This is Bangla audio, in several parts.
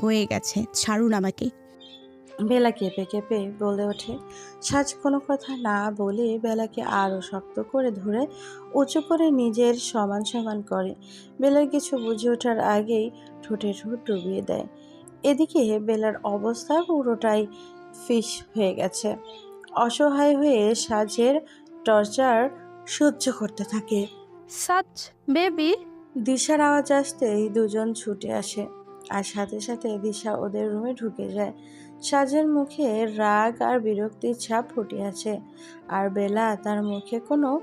হয়ে গেছে ছাড়ুন আমাকে। বেলা কেঁপে কেঁপে বলে ওঠে সাজ কোনো কথা না বলে বেলাকে আরও শক্ত করে ধরে উঁচু করে নিজের সমান সমান করে। বেলার কিছু বুঝে ওঠার আগেই ঠোঁটে ঠোঁট ডুবিয়ে দেয়। এদিকে বেলার অবস্থা পুরোটাই ফিস হয়ে গেছে। অসহায় হয়ে সাজের টর্চার সহ্য করতে থাকে। সাজ বেবি। দিশার আওয়াজ আসতেই দুজন ছুটে আসে। আর সাথে সাথে দিশা ওদের রুমে ঢুকে যায়। সাজের মুখে রাগ আর বিরক্তির ছাপ ফুটে আছে আর বেলা তার মুখে কোনো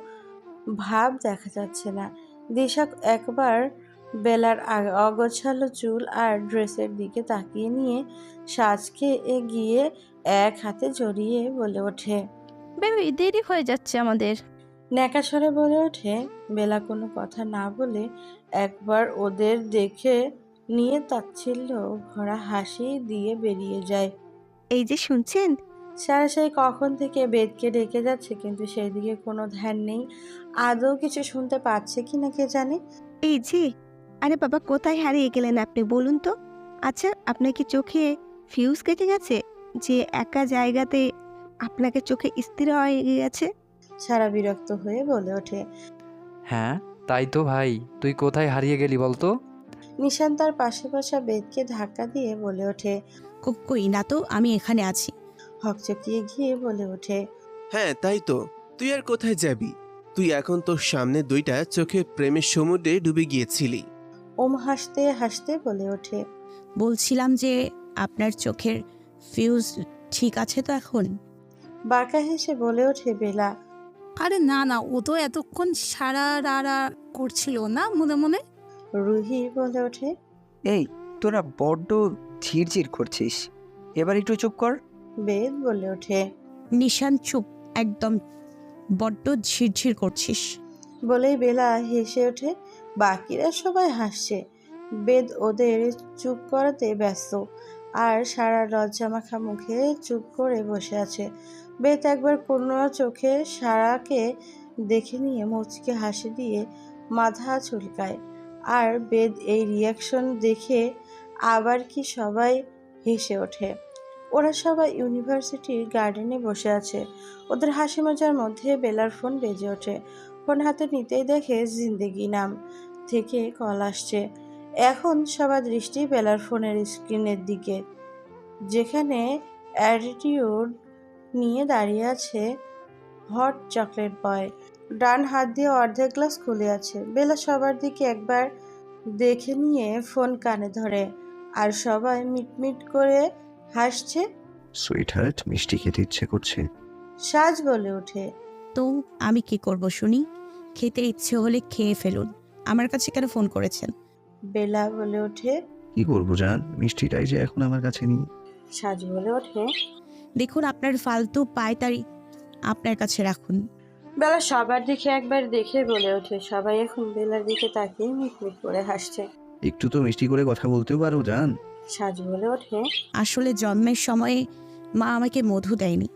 ভাব দেখা যাচ্ছে না। দিশা একবার বেলার আগ- অগোছালো চুল আর ড্রেসের দিকে তাকিয়ে নিয়ে সাজকে এগিয়ে এক হাতে জড়িয়ে বলে ওঠে বেবি দেরি হয়ে যাচ্ছে আমাদের। ন্যাকাশরে বলে ওঠে। বেলা কোনো কথা না বলে একবার ওদের দেখে নিয়ে তাচ্ছিল্য ভরা হাসি দিয়ে বেরিয়ে যায়। এই যে শুনছেন? সারা সেই কখন থেকে বেদকে ডেকে যাচ্ছে কিন্তু সেই দিকে কোনো ধ্যান নেই। আদৌ কিছু শুনতে পাচ্ছে কি না কে জানে? এই যে আরে বাবা কোথায় হারিয়ে গেলেন আপনি বলুন তো? আচ্ছা আপনার কি চোখে ফিউজ কেটে গেছে? যে একা জায়গাতে আপনাকে চোখে স্থির হয়ে গেছে সারা বিরক্ত হয়ে বলে ওঠে। হ্যাঁ তাই তো ভাই। তুই কোথায় হারিয়ে গেলি বলতো? নিশান তার পাশে বসা বেদকে ধাক্কা দিয়ে বলে ওঠে কো- কই না তো আমি এখানে আছি। হকচকিয়ে গিয়ে বলে ওঠে হ্যাঁ তাই তো। তুই আর কোথায় যাবি? তুই এখন তোর সামনে দুইটা চোখে প্রেমের সমুদ্রে ডুবে গিয়েছিলি। ওম হাসতে হাসতে বলে ওঠে বলছিলাম যে আপনার চোখের ফিউজ ঠিক আছে তো এখন? বাঁকা হেসে বলে ওঠে বেলা আরে না না ও তো এতক্ষণ সারা রারা করছিল না মনে মনে? রুহি বলে ওঠে এই তোরা বড্ড ঝিরঝির করছিস। এবার একটু চুপ কর। বেদ বলে ওঠে নিশান চুপ একদম বড্ড ঝিরঝির করছিস। বলেই বেলা হেসে ওঠে বাকিরা সবাই হাসছে। বেদ ওদের চুপ করাতে ব্যস্ত আর সারা লজ্জামাখা মুখে চুপ করে বসে আছে। বেদ একবার কোনো চোখে সারাকে দেখে নিয়ে মুচকে হাসি দিয়ে মাথা চুলকায়। আর বেদ এই রিয়াকশন দেখে আবার কি সবাই হেসে ওঠে। ওরা সবাই ইউনিভার্সিটির গার্ডেনে বসে আছে। ওদের হাসি মজার মধ্যে বেলার ফোন বেজে ওঠে। ফোন হাতে নিতেই দেখে জিন্দেগি নাম থেকে কল আসছে। এখন সবার দৃষ্টি বেলার ফোনের স্ক্রিনের দিকে। যেখানে অ্যাটিটিউড নিয়ে দাঁড়িয়ে আছে হট চকলেট বয় ডান হাত দিয়ে অর্ধেক গ্লাস খুলে আছে। বেলা সবার দিকে একবার দেখে নিয়ে ফোন কানে ধরে। আর সবাই মিটমিট করে হাসছে। সুইট হার্ট মিষ্টি খেতে ইচ্ছে করছে। সাজ বলে ওঠে। তো আমি কি করব শুনি? খেতে ইচ্ছে হলে খেয়ে ফেলুন। আমার কাছে কেন ফোন করেছেন? বেলা বলে ওঠে। কি করব জান? মিষ্টিটাই যে এখন আমার কাছে নেই। সাজ বলে ওঠে। দেখুন আপনার ফালতু পায়তারি। আপনার কাছে রাখুন। বেলা সবার দিকে একবার দেখে বলে ওঠে সবাই এখন বেলার দিকে তাকিয়ে মিটমিট করে হাসছে। একটু তো মিষ্টি করে কথা বলতেও পারো জান। সাজ বলে ওঠে আসলে জন্মের সময়ে মা আমাকে মধু দেয়নি।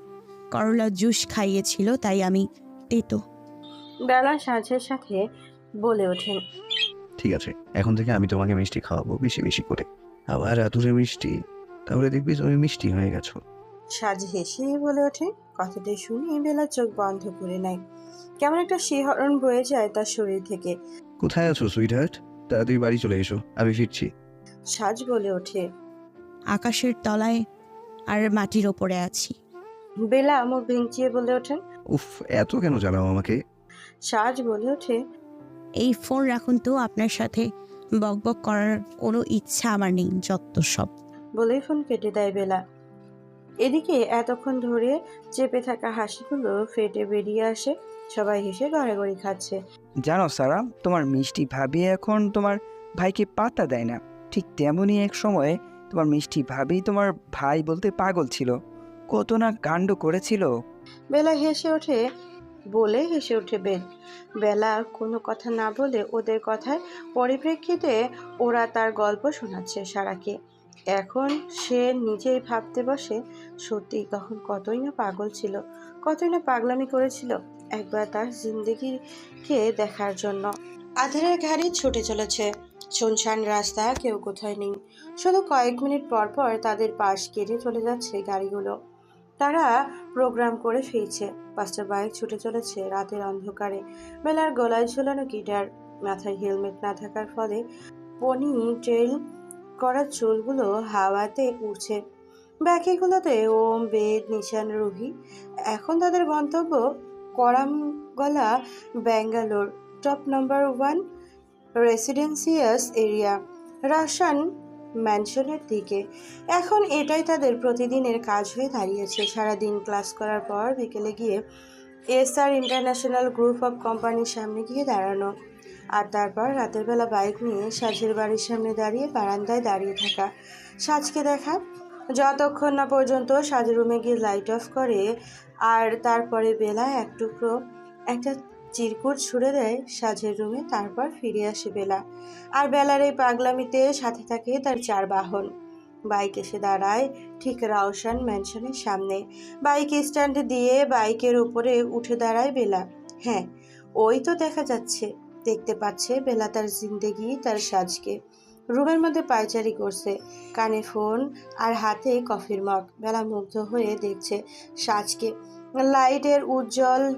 করলা জুস খাইয়েছিল তাই আমি তেতো। বেলা সাজের সাথে বলে ওঠেন ঠিক আছে এখন থেকে আমি তোমাকে মিষ্টি খাওয়াবো বেশি বেশি করে। আবার আতুরে মিষ্টি তাহলে দেখবি তুমি মিষ্টি হয়ে গেছো। সাজ হেসে বলে ওঠে কথাটি শুনে বেলা চোখ বন্ধ করে নেয়। কেমন একটা শিহরণ বয়ে যায় তার শরীর থেকে। কোথায় আছো সুইট হার্ট তাড়াতাড়ি বাড়ি চলে এসো আমি ফিরছি। সাজ বলে ওঠে। আকাশের তলায় আর মাটির ওপরে আছি। বেলা মুখ ভেঙচিয়ে বলে ওঠেন। উফ এত কেন জ্বালাও আমাকে? সাজ বলে ওঠে। এই ফোন রাখুন তো আপনার সাথে বকবক করার কোনো ইচ্ছা আমার নেই যত সব। বলেই ফোন কেটে দেয় বেলা। এদিকে এতক্ষণ ধরে চেপে থাকা হাসিগুলো ফেটে বেরিয়ে আসে। সবাই হেসে গড়াগড়ি খাচ্ছে। জানো সারা তোমার মিষ্টি ভাবি এখন তোমার ভাইকে পাতা দেয় না। ঠিক তেমনই এক সময়ে তোমার মিষ্টি ভাবি তোমার ভাই বলতে পাগল ছিল। কত না কাণ্ড করেছিল। বেলা হেসে ওঠে বলে হেসে ওঠে বেল। বেলা কোনো কথা না বলে ওদের কথায় পরিপ্রেক্ষিতে ওরা তার গল্প শোনাচ্ছে সারাকে। এখন সে নিজেই ভাবতে বসে, সত্যি তখন কতই না পাগল ছিল, কতই না পাগলামি করেছিল একবার তার জিন্দগিকে দেখার জন্য। আধারের গাড়ি ছুটে চলেছে, শুনশান রাস্তা কেউ কোথায় নেই। শুধু কয়েক মিনিট পর পর তাদের পাশ কেটে চলে যাচ্ছে গাড়িগুলো। তারা প্রোগ্রাম করে ফিরছে, পাঁচটা বাইক ছুটে চলেছে রাতের অন্ধকারে। বেলার গলায় ঝুলানো গিটার, মাথায় হেলমেট না থাকার ফলে পনি ট্রেল করা চুলগুলো হাওয়াতে উড়ছে। ব্যাকিগুলোতে ওম, বেদ, নিশান, রুহি। এখন তাদের গন্তব্য Koramangala, Bangalore. Top number one residential area Russian ম্যানশনের দিকে। এখন এটাই তাদের প্রতিদিনের কাজ হয়ে দাঁড়িয়েছে। সারাদিন ক্লাস করার পর বিকেলে গিয়ে এসআর ইন্টারন্যাশনাল গ্রুপ অফ কোম্পানির সামনে গিয়ে দাঁড়ানো। আর তারপর রাতের বেলা বাইক নিয়ে সাজের বাড়ির সামনে দাঁড়িয়ে বারান্দায় দাঁড়িয়ে থাকা। সাজকে দেখা, যতক্ষণ না পর্যন্ত সাজের রুমে গিয়ে লাইট অফ করে, আর তারপরে বেলা এক টুকরো একটা চিরকুট ছুড়ে দেয় সাজের রুমে তারপর ফিরে আসে বেলা। আর বেলার এই পাগলামিতে সাথে থাকে তার চার বাহন। বাইক এসে দাঁড়ায় ঠিক রাওশান ম্যানশনের সামনে। বাইক স্ট্যান্ডে দিয়ে বাইকের উপরে উঠে দাঁড়ায় বেলা। হ্যাঁ ওই তো দেখা যাচ্ছে। দেখতে পাচ্ছে বেলা তার জিন্দেগি, তার সাজকে। রুমের মধ্যে পায়চারি করছে, কানে ফোন আর হাতে কফির মগ। বেলা মুগ্ধ হয়ে দেখছে সাজকে। লাইটের উজ্জ্বল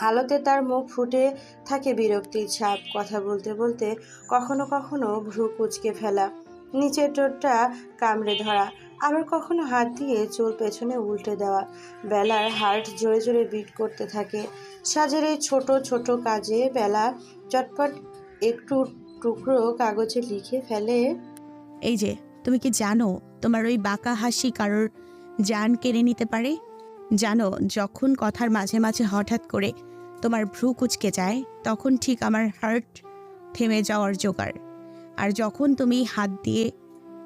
আলোতে তার মুখ ফুটে থাকে বিরক্তির ছাপ। কথা বলতে বলতে কখনো কখনো ভ্রু কুচকে ফেলা। নিচের টোটটা কামড়ে ধরা, আবার কখনো হাত দিয়ে চুল পেছনে উল্টে দেওয়া। বেলার হার্ট জোরে জোরে বিট করতে থাকে। সাজের এই ছোট ছোট কাজে বেলা চটপট একটু টুকরো কাগজে লিখে ফেলে। এই যে, তুমি কি জানো তোমার ওই বাঁকা হাসি কারোর জান কেড়ে নিতে পারে? জানো, যখন কথার মাঝে মাঝে হঠাৎ করে তোমার ভ্রু কুচকে যায়, তখন ঠিক আমার হার্ট থেমে যাওয়ার জোগাড়। আর যখন তুমি হাত দিয়ে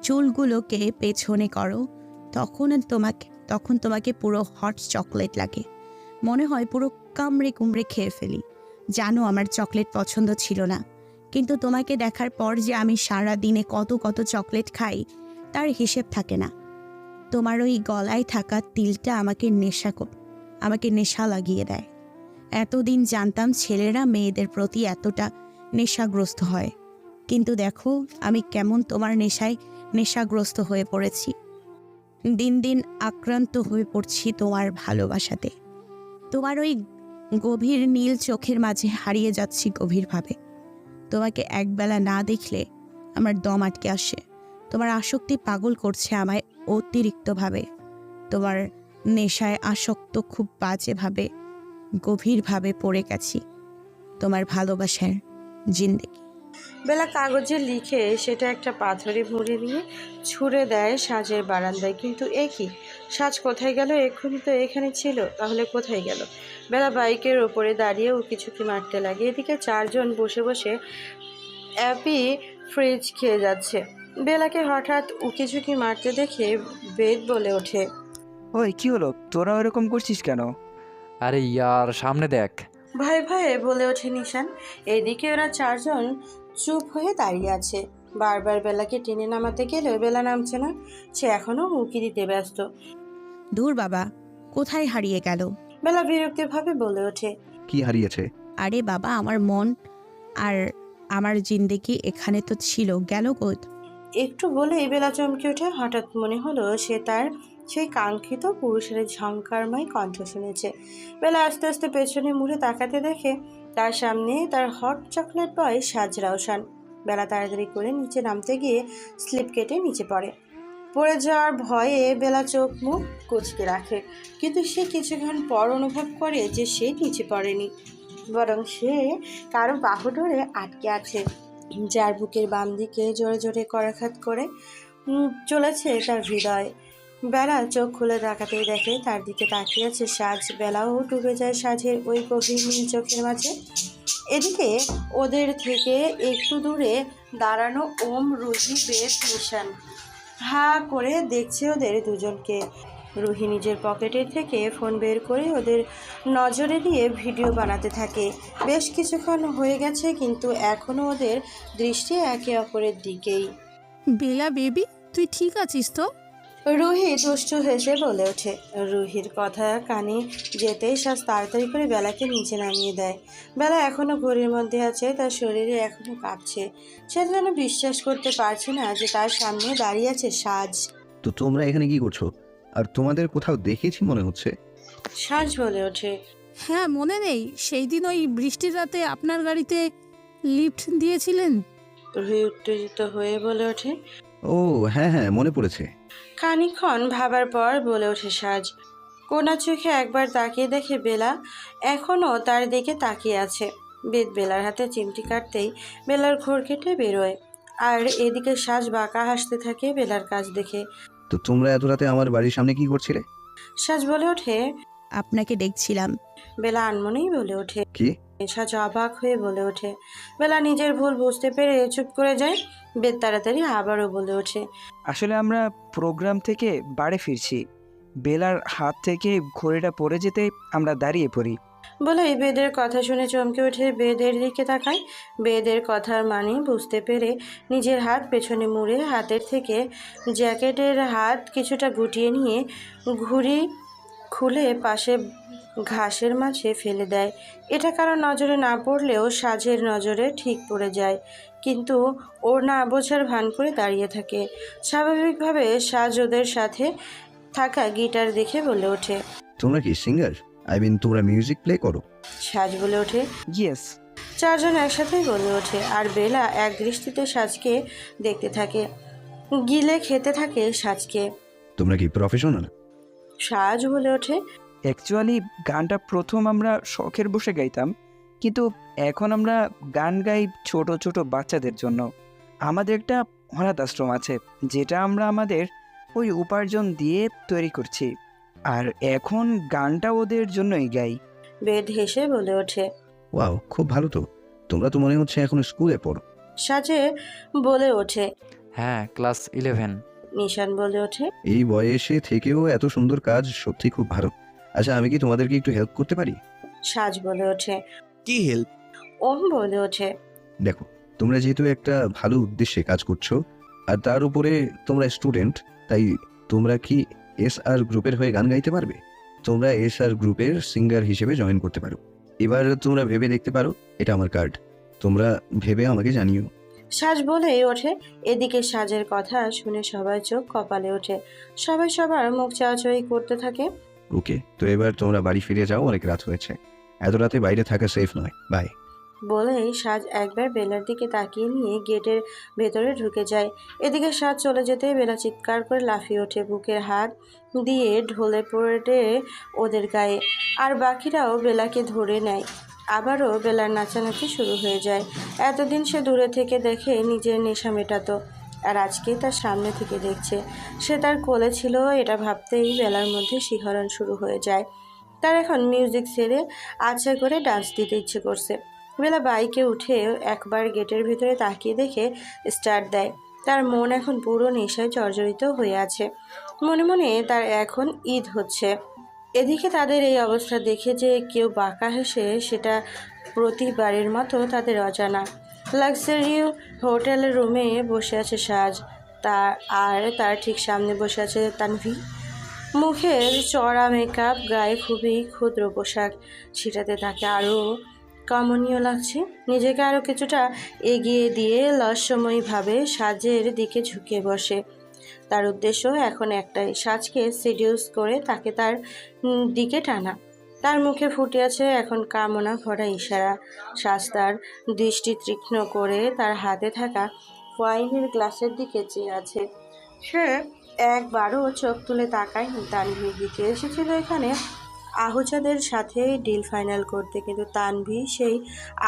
চুলগুলোকে পেছনে করো, তখন তোমাকে তখন তোমাকে পুরো হট চকলেট লাগে। মনে হয় পুরো কামড়ে কুমড়ে খেয়ে ফেলি। জানো আমার চকলেট পছন্দ ছিল না। কিন্তু তোমাকে দেখার পর যে আমি সারা দিনে কত কত চকলেট খাই, তার হিসেব থাকে না। তোমার ওই গলায় থাকা তিলটা আমাকে নেশা আমাকে নেশা লাগিয়ে দেয়। এতদিন জানতাম ছেলেরা মেয়েদের প্রতি এতটা নেশাগ্রস্ত হয়। কিন্তু দেখো, আমি কেমন তোমার নেশায় নেশাগ্রস্ত হয়ে পড়েছি। দিন দিন আক্রান্ত হয়ে পড়ছি তোমার ভালোবাসাতে। তোমার ওই গভীর নীল চোখের মাঝে হারিয়ে যাচ্ছি গভীরভাবে। তোমাকে একবেলা না দেখলে আমার দম আটকে আসে। তোমার আসক্তি পাগল করছে আমায় অতিরিক্তভাবে। তোমার নেশায় আসক্ত খুব বাজেভাবে, গভীরভাবে পড়ে গেছি। তোমার ভালোবাসার জিন্দেগি। বেলা কাগজে লিখে সেটা একটা পাথরে ভরে নিয়ে ছুঁড়ে দেয় সাজের বারান্দায়। কিন্তু এ কি? সাজ কোথায় গেল? এক্ষুনি তো এখানে ছিল। তাহলে কোথায় গেল? বেলা বাইকের ওপরে দাঁড়িয়ে ও কিছুকি মারতে লাগে। এদিকে চারজন বসে বসে অ্যাপি ফ্রিজ খেয়ে যাচ্ছে। বেলাকে হঠাৎ উকিঝুঁকি মারতে দেখে বেদ বলে ওঠে ওই কি হলো? তোরা এরকম করছিস কেন? আরে ইয়ার সামনে দেখ। ভয়ে ভয়ে বলে ওঠে নিশান। এদিকে ওরা চারজন চুপ হয়ে দাঁড়িয়ে আছে। বারবার বেলাকে টেনে নামাতে গেলেও বেলা নামছে না। সে এখনও উকি দিতে ব্যস্ত। দূর বাবা কোথায় হারিয়ে গেল? বেলা বিরক্তিভাবে বলে ওঠে। কি হারিয়েছে? আরে বাবা আমার মন আর আমার জিন্দেগি এখানে তো ছিল গেল কোথ? একটু বলেই বেলা চমকে ওঠে। হঠাৎ মনে হলো সে তার সেই কাঙ্ক্ষিত পুরুষের ঝংকারময় কণ্ঠ শুনেছে। বেলা আস্তে আস্তে পেছনে মুড়ে তাকাতে দেখে তার সামনে তার হট চকলেট বয় সাজ রাওসান বেলা তাড়াতাড়ি করে নিচে নামতে গিয়ে স্লিপ কেটে নিচে পড়ে। পড়ে যাওয়ার ভয়ে বেলা চোখ মুখ কুচকে রাখে। কিন্তু সে কিছুক্ষণ পর অনুভব করে যে সে নিচে পড়েনি। বরং সে কারও বাহু ধরে আটকে আছে। যার বুকের বাম দিকে জোরে জোরে করাঘাত করে চলেছে তার হৃদয়। বেলা চোখ খুলে তাকাতেই দেখে তার দিকে তাকিয়ে আছে সাজ বেলাও ডুবে যায় সাজের ওই গভীর চোখের মাঝে। এদিকে ওদের থেকে একটু দূরে দাঁড়ানো ওম, রুহি, বেশ, নিশান। হা করে দেখছে ওদের দুজনকে। রুহি নিজের পকেটের থেকে ফোন বের করে ওদের নজরে দিয়ে ভিডিও বানাতে থাকে। বেশ কিছুক্ষণ হয়ে গেছে কিন্তু এখনও ওদের দৃষ্টি একে অপরের দিকেই। বেলা বেবি, তুই ঠিক আছিস তো? রুহি দুষ্টু হেসে বলে ওঠে। রুহির কথা কানে যেতেই সাজ তাড়াতাড়ি করে বেলাকে নিচে নামিয়ে দেয়। বেলা এখনও ঘড়ির মধ্যে আছে তার শরীরে এখনও কাঁপছে। সে যেন বিশ্বাস করতে পারছে না যে তার সামনে দাঁড়িয়ে আছে সাজ। তো তোমরা এখানে কি করছ? আর তোমাদের কোথাও দেখেছি মনে হচ্ছে? সাজ বলে ওঠে। হ্যাঁ মনে নেই। সেই দিন ওই বৃষ্টির রাতে আপনার গাড়িতে লিফট দিয়েছিলেন? রুহি উত্তেজিত হয়ে বলে ওঠে। ও হ্যাঁ হ্যাঁ মনে পড়েছে। খানিক্ষণ ভাবার পর বলে ওঠে সাজ। কোনা চোখে একবার তাকিয়ে দেখে বেলা এখনও তার দিকে তাকিয়ে আছে। বেদ বেলার হাতে চিমটি কাটতেই বেলার ঘোর কেটে বেরোয়। আর এদিকে সাজ বাঁকা হাসতে থাকে বেলার কাজ দেখে। তো তোমরা এত রাতে আমার বাড়ির সামনে কি করছিলে? সাজ বলে ওঠে আপনাকে দেখছিলাম। বেলা আনমনেই বলে ওঠে। কি? সাজ অবাক হয়ে বলে ওঠে বেলা নিজের ভুল বুঝতে পেরে চুপ করে যায়। বেদ তাড়াতাড়ি আবারও বলে ওঠে। আসলে আমরা প্রোগ্রাম থেকে বাড়ি ফিরছি। বেলার হাত থেকে ঘড়িটা পড়ে যেতে আমরা দাঁড়িয়ে পড়ি। বলে বেদের কথা শুনে চমকে উঠে বেদের দিকে তাকায়। বেদের কথার মানে বুঝতে পেরে নিজের হাত পেছনে মুড়ে হাতের থেকে জ্যাকেটের হাত কিছুটা গুটিয়ে নিয়ে ঘুড়ি খুলে পাশে ঘাসের মাঝে ফেলে দেয়। এটা কারও নজরে না পড়লেও সাজের নজরে ঠিক পড়ে যায়। কিন্তু ওর না বোঝার ভান করে দাঁড়িয়ে থাকে। স্বাভাবিকভাবে সাজ ওদের সাথে থাকা গিটার দেখে বলে ওঠে। তোমরা কি সিঙ্গার? আই মিন তোমরা মিউজিক প্লে করো। সাজ বলে ওঠে। ইয়েস চারজন একসাথেই বলে ওঠে। আর বেলা এক দৃষ্টিতে সাজকে দেখতে থাকে। গিলে খেতে থাকে সাজকে। তোমরা কি প্রফেশনাল সাজ বলে ওঠে। অ্যাকচুয়ালি গানটা প্রথম আমরা শখের বসে গাইতাম। কিন্তু এখন আমরা গান গাই ছোট ছোট বাচ্চাদের জন্য। আমাদের একটা অনাথ আশ্রম আছে যেটা আমরা আমাদের ওই উপার্জন দিয়ে তৈরি করছি। আর এখন গানটা ওদের জন্যই গাই। বেদ হেসে বলে ওঠে ওয়াও খুব ভালো তো। তোমরা তো মনে হচ্ছে এখন স্কুলে পড়ো। সাজে বলে ওঠে হ্যাঁ ক্লাস ইলেভেন। নিশান বলে ওঠে এই বয়সে থেকেও এত সুন্দর কাজ সত্যি খুব ভালো। আচ্ছা আমি কি তোমাদেরকে একটু হেল্প করতে পারি? সাজ বলে ওঠে কি হেল্প ওম বলে ওঠে। দেখো তোমরা যেহেতু একটা ভালো উদ্দেশ্যে কাজ করছ আর তার উপরে তোমরা স্টুডেন্ট তাই তোমরা কি এস আর গ্রুপের হয়ে গান গাইতে পারবে? তোমরা এস আর গ্রুপের সিঙ্গার হিসেবে জয়েন করতে পারো। এবার তোমরা ভেবে দেখতে পারো এটা আমার কার্ড তোমরা ভেবে আমাকে জানিও। সাজ বলে ওঠে। এদিকে সাজের কথা শুনে সবাই চোখ কপালে ওঠে। সবাই সবার মুখ চাওয়াচাই করতে থাকে। ওকে তো এবার তোমরা বাড়ি ফিরে যাও অনেক রাত হয়েছে। এত রাতে বাইরে থাকা সেফ নয়। বাই বলেই সাজ একবার বেলার দিকে তাকিয়ে নিয়ে গেটের ভেতরে ঢুকে যায়। এদিকে সাজ চলে যেতে বেলা চিৎকার করে লাফিয়ে ওঠে বুকের হাত দিয়ে ঢলে পড়ে ওদের গায়ে। আর বাকিরাও বেলাকে ধরে নেয়। আবারও বেলার নাচানাচি শুরু হয়ে যায়। এতদিন সে দূরে থেকে দেখে নিজের নেশা মেটাতো। আর আজকে তার সামনে থেকে দেখছে। সে তার কোলে ছিল, এটা ভাবতেই বেলার মধ্যে শিহরণ শুরু হয়ে যায়। তার এখন মিউজিক ছেড়ে আচ্ছা করে ডান্স দিতে ইচ্ছে করছে। বেলা বাইকে উঠে একবার গেটের ভিতরে তাকিয়ে দেখে স্টার্ট দেয়। তার মন এখন পুরো নেশায় জর্জরিত হয়ে আছে। মনে মনে তার এখন ঈদ হচ্ছে। এদিকে তাদের এই অবস্থা দেখে যে কেউ বাঁকা হেসে সেটা প্রতিবারের মতো তাদের অজানা। লাক্সারি হোটেলের রুমে বসে আছে সাজ। তার আর তার ঠিক সামনে বসে আছে তানভি। মুখের চড়া মেকআপ গায়ে খুবই ক্ষুদ্র পোশাক, সেটাতে তাকে আরও কমনীয় লাগছে। নিজেকে আরও কিছুটা এগিয়ে দিয়ে লসময়ীভাবে সাজের দিকে ঝুঁকে বসে। তার উদ্দেশ্য এখন একটাই, সাজকে সিডিউস করে তাকে তার দিকে টানা। তার মুখে ফুটে আছে এখন কামনা ভরা ইশারা। সাজ তার দৃষ্টি তীক্ষ্ণ করে তার হাতে থাকা ওয়াইনের গ্লাসের দিকে চেয়ে আছে। সে একবারও চোখ তুলে তাকায়নি তানভীর। দিকে এসেছিল এখানে আহুজাদের সাথে ডিল ফাইনাল করতে, কিন্তু তানভি সেই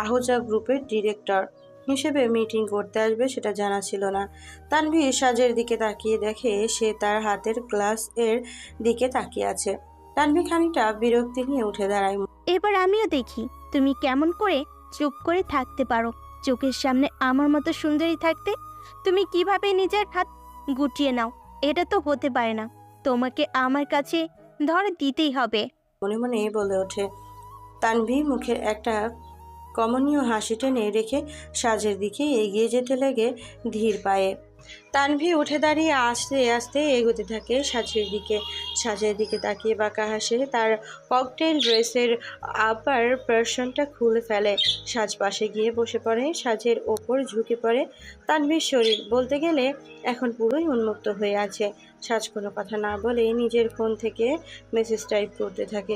আহুজা গ্রুপের ডিরেক্টর হিসেবে মিটিং করতে আসবে সেটা জানা ছিল না। তানভি সাজের দিকে তাকিয়ে দেখে সে তার হাতের গ্লাস এর দিকে তাকিয়ে আছে। তানভি খানিকটা বিরক্তি নিয়ে উঠে দাঁড়ায়। এবার আমিও দেখি তুমি কেমন করে চুপ করে থাকতে পারো। চোখের সামনে আমার মতো সুন্দরী থাকতে তুমি কীভাবে নিজের হাত গুটিয়ে নাও। এটা তো হতে পারে না। তোমাকে আমার কাছে ধরে দিতেই হবে। মনে মনে বলে ওঠে। তানভি মুখে একটা কমনীয় হাসি টেনে রেখে সাজের দিকে এগিয়ে যেতে লাগে ধীর পায়ে। তানভি উঠে দাঁড়িয়ে আস্তে আস্তে এগোতে থাকে সাজের দিকে। সাজের দিকে তাকিয়ে বাঁকা হাসে, তার ককটেল ড্রেসের আপার পার্সনটা খুলে ফেলে। সাজ পাশে গিয়ে বসে পড়ে, সাজের ওপর ঝুঁকে পড়ে তানভীর শরীর। বলতে গেলে এখন পুরোই উন্মুক্ত হয়ে আছে। সাজ কোনো কথা না বলে নিজের ফোন থেকে মেসেজ টাইপ করতে থাকে।